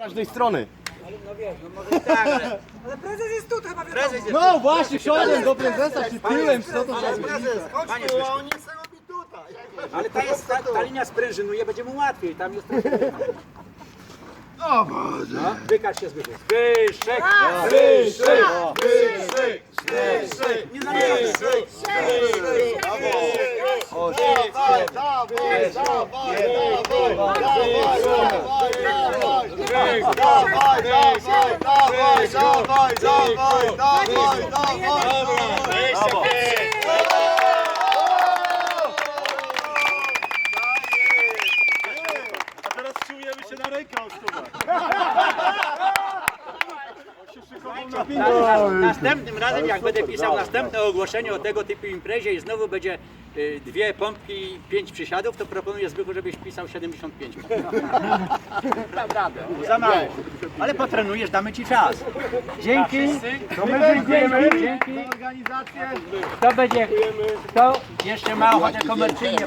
każdej strony. No wiesz, no może tak, ale... Ale prezes jest tu, to chyba wiadomo. Prezes jest... No właśnie, siądę do prezesa, czy tyłem, co to za... Panie Zbyszku, ale ta, jest, ta, ta linia sprężynuje, będzie mu łatwiej, tam jest... O Boże! No, wykaż się Zbyszek. Zbyszek! Zbyszek! Zbyszek! Zbyszek! Nie Boys, go, boys, go, boys, go, boys, go, boys, go. Następnym razem, jak będę pisał następne ogłoszenie o tego typu imprezie i znowu będzie y, dwie pompki i pięć przysiadów, to proponuję Zbychu, żebyś pisał 75 pompek. Za mało. Ale potrenujesz, damy ci czas. Dzięki. To my dziękujemy. Dzięki. Kto będzie, kto jeszcze ma ochotę komercyjnie?